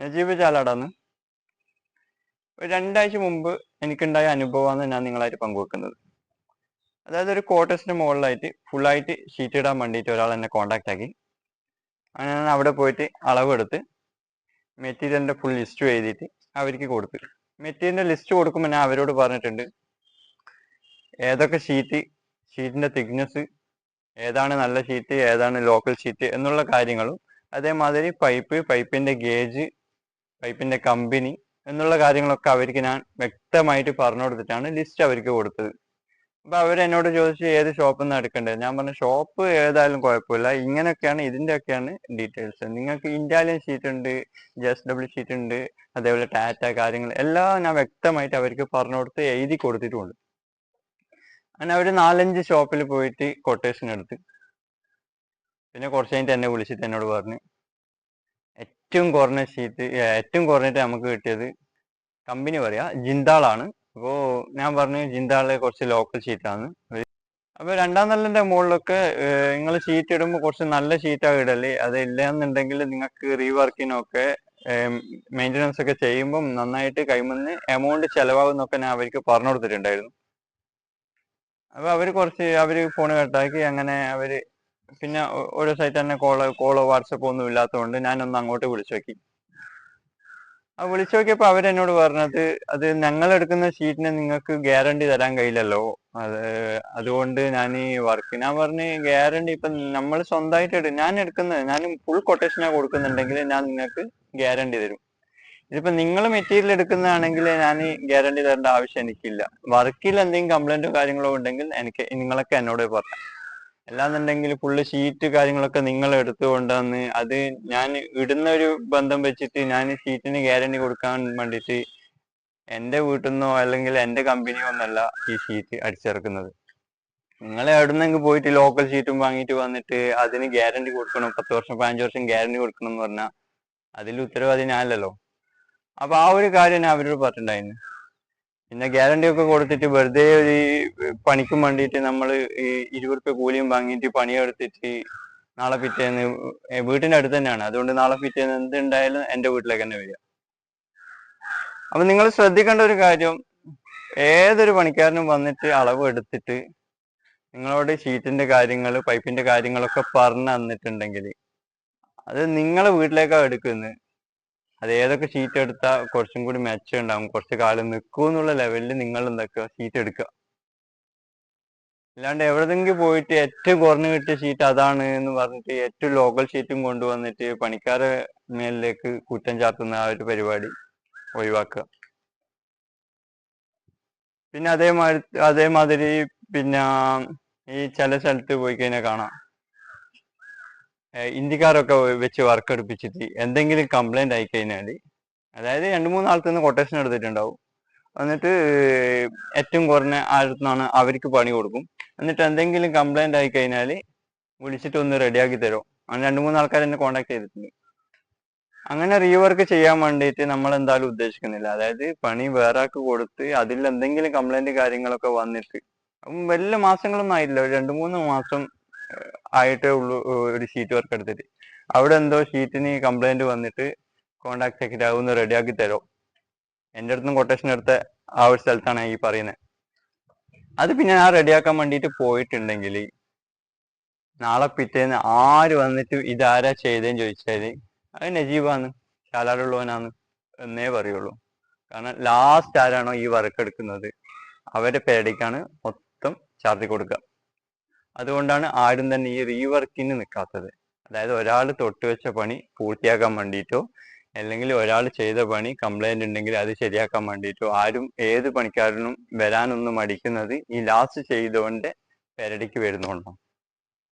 നജീബ് ചാലാടാന്ന്. രണ്ടാഴ്ച മുമ്പ് എനിക്കുണ്ടായ അനുഭവമാണ് ഞാൻ നിങ്ങളായിട്ട് പങ്കുവെക്കുന്നത്. അതായത് ഒരു ക്വാർട്ടേഴ്സിന് മുകളിലായിട്ട് ഫുള്ളായിട്ട് ഷീറ്റ് ഇടാൻ വേണ്ടിയിട്ട് ഒരാൾ എന്നെ കോണ്ടാക്ട് ആക്കി. അങ്ങനെ ഞാൻ അവിടെ പോയിട്ട് അളവെടുത്ത് മെറ്റീരിയലിന്റെ ഫുൾ ലിസ്റ്റ് എഴുതിയിട്ട് അവർക്ക് കൊടുത്തു. മെറ്റീരിയലിന്റെ ലിസ്റ്റ് കൊടുക്കുമ്പോൾ ഞാൻ അവരോട് പറഞ്ഞിട്ടുണ്ട് ഏതൊക്കെ ഷീറ്റ് ഷീറ്റിന്റെ തിക്നെസ് ഏതാണ് നല്ല ഷീറ്റ് ഏതാണ് ലോക്കൽ ഷീറ്റ് എന്നുള്ള കാര്യങ്ങളും അതേമാതിരി പൈപ്പ് പൈപ്പിന്റെ ഗേജ് പൈപ്പിന്റെ കമ്പനി എന്നുള്ള കാര്യങ്ങളൊക്കെ അവർക്ക് ഞാൻ വ്യക്തമായിട്ട് പറഞ്ഞു കൊടുത്തിട്ടാണ് ലിസ്റ്റ് അവർക്ക് കൊടുത്തത്. അപ്പൊ അവരെന്നോട് ചോദിച്ചു ഏത് ഷോപ്പിൽ നിന്ന് എടുക്കേണ്ടത് ഞാൻ പറഞ്ഞു ഷോപ്പ് ഏതായാലും കുഴപ്പമില്ല. ഇങ്ങനെയൊക്കെയാണ് ഇതിന്റെ ഒക്കെയാണ് ഡീറ്റെയിൽസ് നിങ്ങൾക്ക് ഇറ്റാലിയൻ ഷീറ്റ് ഉണ്ട് ജസ്റ്റ് ഡബിൾ ഷീറ്റ് ഉണ്ട് അതേപോലെ ടാറ്റ കാര്യങ്ങൾ എല്ലാം ഞാൻ വ്യക്തമായിട്ട് അവർക്ക് പറഞ്ഞു കൊടുത്ത് എഴുതി കൊടുത്തിട്ടുമുണ്ട് അങ്ങനെ അവർ നാലഞ്ച് ഷോപ്പിൽ പോയിട്ട് കൊട്ടേഷൻ എടുത്ത്. പിന്നെ കുറച്ച് കഴിഞ്ഞിട്ട് എന്നെ വിളിച്ചിട്ട് എന്നോട് പറഞ്ഞു. ഏറ്റവും കുറഞ്ഞ ഷീറ്റ് ഏറ്റവും കുറഞ്ഞിട്ട് നമുക്ക് കിട്ടിയത് കമ്പനി പറയാ ജിന്താളാണ് അപ്പോൾ ഞാൻ പറഞ്ഞു ജിന്താളിലെ കുറച്ച് ലോക്കൽ ഷീറ്റാണ് അപ്പോൾ രണ്ടാം നല്ലതിന്റെ മുകളിലൊക്കെ നിങ്ങൾ ഷീറ്റ് ഇടുമ്പോൾ കുറച്ച് നല്ല ഷീറ്റാണ് ഇടല്ലേ അത് ഇല്ലയെന്നുണ്ടെങ്കിൽ നിങ്ങൾക്ക് റീവർക്കിനൊക്കെ മെയിന്റനൻസ് ഒക്കെ ചെയ്യുമ്പം നന്നായിട്ട് കൈമന്ന് എമൗണ്ട് ചിലവാകുന്നൊക്കെ ഞാൻ അവർക്ക് പറഞ്ഞു കൊടുത്തിട്ടുണ്ടായിരുന്നു. അപ്പോൾ അവർ കുറച്ച് അവർ ഫോൺ കട്ടാക്കി അങ്ങനെ അവർ പിന്നെ ഓരോ സൈറ്റ് തന്നെ കോൾ കോളോ വാട്സപ്പോ ഒന്നും ഇല്ലാത്തതുകൊണ്ട് ഞാനൊന്ന് അങ്ങോട്ട് വിളിച്ചു നോക്കി. ആ വിളിച്ചു നോക്കിയപ്പോൾ അവരെന്നോട് പറഞ്ഞത് അത് ഞങ്ങൾ എടുക്കുന്ന ഷീറ്റിന് നിങ്ങൾക്ക് ഗ്യാരണ്ടി തരാൻ കഴിയില്ലല്ലോ. അത് അതുകൊണ്ട് ഞാൻ ഈ വർക്ക് ഞാൻ പറഞ്ഞ് ഗ്യാരണ്ടി ഇപ്പം നമ്മൾ സ്വന്തമായിട്ട് എടുക്കും ഞാൻ എടുക്കുന്നത് ഞാൻ ഫുൾ കൊട്ടേഷനാണ് കൊടുക്കുന്നുണ്ടെങ്കിൽ ഞാൻ നിങ്ങൾക്ക് ഗ്യാരണ്ടി തരും. ഇതിപ്പോ നിങ്ങൾ മെറ്റീരിയൽ എടുക്കുന്നതാണെങ്കിൽ ഞാൻ ഗ്യാരണ്ടി തരേണ്ട ആവശ്യം എനിക്കില്ല. വർക്കിൽ എന്തെങ്കിലും കംപ്ലൈന്റോ കാര്യങ്ങളോ ഉണ്ടെങ്കിൽ എനിക്ക് നിങ്ങളൊക്കെ എന്നോട് പറയാം അല്ലാന്നുണ്ടെങ്കിൽ ഫുള്ള് ഷീറ്റ് കാര്യങ്ങളൊക്കെ നിങ്ങൾ എടുത്തുകൊണ്ടുവന്ന് അത് ഞാൻ ഇടുന്ന ഒരു ബന്ധം വെച്ചിട്ട് ഞാൻ ഷീറ്റിന് ഗ്യാരണ്ടി കൊടുക്കാൻ വേണ്ടിയിട്ട് എന്റെ വീട്ടിൽ നിന്നോ അല്ലെങ്കിൽ എന്റെ കമ്പനിയോ ഒന്നല്ല ഈ ഷീറ്റ് അടിച്ചിറക്കുന്നത്. നിങ്ങൾ എവിടുന്നെങ്കിൽ പോയിട്ട് ലോക്കൽ ഷീറ്റും വാങ്ങിയിട്ട് വന്നിട്ട് അതിന് ഗ്യാരണ്ടി കൊടുക്കണം. പത്ത് വർഷം പതിനഞ്ച് വർഷം ഗ്യാരണ്ടി കൊടുക്കണം എന്ന് പറഞ്ഞാൽ അതിൽ ഉത്തരവാദി ഞാനല്ലല്ലോ. അപ്പൊ ആ ഒരു കാര്യം ഞാൻ അവരോട് പറഞ്ഞിട്ടുണ്ടായിരുന്നു. പിന്നെ ഗ്യാരണ്ടി ഒക്കെ കൊടുത്തിട്ട് വെറുതെ ഒരു പണിക്കും വേണ്ടിയിട്ട് നമ്മൾ ഈ ഇരുപത് റുപ്യ കൂലിയും വാങ്ങിയിട്ട് പണിയെടുത്തിട്ട് നാളെ പിറ്റേന്ന് വീട്ടിന്റെ അടുത്ത് തന്നെയാണ്. അതുകൊണ്ട് നാളെ പിറ്റേന്ന് എന്തുണ്ടായാലും എന്റെ വീട്ടിലേക്ക് തന്നെ വരിക. അപ്പൊ നിങ്ങൾ ശ്രദ്ധിക്കേണ്ട ഒരു കാര്യം ഏതൊരു പണിക്കാരനും വന്നിട്ട് അളവ് എടുത്തിട്ട് നിങ്ങളോട് ഷീറ്റിന്റെ കാര്യങ്ങൾ പൈപ്പിന്റെ കാര്യങ്ങളൊക്കെ പറഞ്ഞു തന്നിട്ടുണ്ടെങ്കിൽ അത് നിങ്ങളെ വീട്ടിലേക്കാണ് എടുക്കുന്നത്. അത് ഏതൊക്കെ ഷീറ്റ് എടുത്താൽ കുറച്ചും കൂടി മെച്ചം ഉണ്ടാവും. കുറച്ച് കാലം നിൽക്കും എന്നുള്ള ലെവലിൽ നിങ്ങൾ എന്തൊക്കെ ഷീറ്റ് എടുക്കുക അല്ലാണ്ട് എവിടെന്നെങ്കിലും പോയിട്ട് ഏറ്റവും കുറഞ്ഞു കിട്ടിയ ഷീറ്റ് അതാണ് എന്ന് പറഞ്ഞിട്ട് ഏറ്റവും ലോക്കൽ ഷീറ്റും കൊണ്ടുവന്നിട്ട് പണിക്കാരെ മേലിലേക്ക് കുറ്റം ചാർത്തുന്ന ആ ഒരു പരിപാടി ഒഴിവാക്കുക. പിന്നെ അതേമാതിരി അതേമാതിരി പിന്നെ ഈ ചില സ്ഥലത്ത് പോയി കഴിഞ്ഞാൽ കാണാം. ഇന്ത്യക്കാരൊക്കെ വെച്ച് വർക്ക് എടുപ്പിച്ചിട്ട് എന്തെങ്കിലും കംപ്ലൈന്റ് ആയി കഴിഞ്ഞാൽ അതായത് രണ്ട് മൂന്ന് ആൾക്ക് നിന്ന് കൊട്ടേഷൻ എടുത്തിട്ടുണ്ടാവും. എന്നിട്ട് ഏറ്റവും കുറഞ്ഞ ആഴത്തുനിന്നാണ് അവർക്ക് പണി കൊടുക്കും. എന്നിട്ട് എന്തെങ്കിലും കംപ്ലൈന്റ് ആയി കഴിഞ്ഞാൽ വിളിച്ചിട്ട് ഒന്ന് റെഡിയാക്കി തരും. അങ്ങനെ രണ്ട് മൂന്ന് ആൾക്കാർ എന്നെ കോണ്ടാക്ട് ചെയ്തിട്ടുണ്ട്. അങ്ങനെ റീവർക്ക് ചെയ്യാൻ വേണ്ടിയിട്ട് നമ്മൾ എന്തായാലും ഉദ്ദേശിക്കുന്നില്ല. അതായത് പണി വേറെ ആൾക്ക് കൊടുത്ത് അതിൽ എന്തെങ്കിലും കംപ്ലൈന്റ് കാര്യങ്ങളൊക്കെ വന്നിട്ട് വലിയ മാസങ്ങളൊന്നും ആയില്ല രണ്ട് മൂന്ന് മാസം ആയിട്ടേ ഉള്ളൂ ഒരു ഷീറ്റ് വർക്ക് എടുത്തിട്ട്. അവിടെ എന്തോ ഷീറ്റിന് കംപ്ലൈന്റ് വന്നിട്ട് കോണ്ടാക്ട് സെക്രട്ടറി ഒന്ന് റെഡിയാക്കി തരും. എന്റെ അടുത്തും കൊട്ടേഷൻ എടുത്ത ആ ഒരു സ്ഥലത്താണ് ഈ പറയുന്നത് അത് പിന്നെ ഞാൻ റെഡിയാക്കാൻ വേണ്ടിയിട്ട് പോയിട്ടുണ്ടെങ്കിൽ നാളെ പിറ്റേന്ന് ആര് വന്നിട്ട് ഇതാരാ ചെയ്തേന്ന് ചോദിച്ചാൽ അത് നജീബാണ് ശാലാടുള്ളവനാന്ന് എന്നേ പറയുള്ളൂ. കാരണം ലാസ്റ്റ് ആരാണോ ഈ വർക്ക് എടുക്കുന്നത് അവരുടെ പേടിക്കാണ് മൊത്തം ചാർജ് കൊടുക്കുക അതുകൊണ്ടാണ് ആരും തന്നെ ഈ റീവർക്കിന് നിൽക്കാത്തത് അതായത് ഒരാൾ തൊട്ട് വെച്ച പണി പൂർത്തിയാക്കാൻ വേണ്ടിയിട്ടോ അല്ലെങ്കിൽ ഒരാൾ ചെയ്ത പണി കംപ്ലൈന്റ് ഉണ്ടെങ്കിൽ അത് ശരിയാക്കാൻ വേണ്ടിയിട്ടോ ആരും ഏത് പണിക്കാരനും വരാനൊന്നും മടിക്കുന്നത് ഈ ലാസ്റ്റ് ചെയ്തുകൊണ്ട് പെരടിക്ക് വരുന്നുണ്ടോ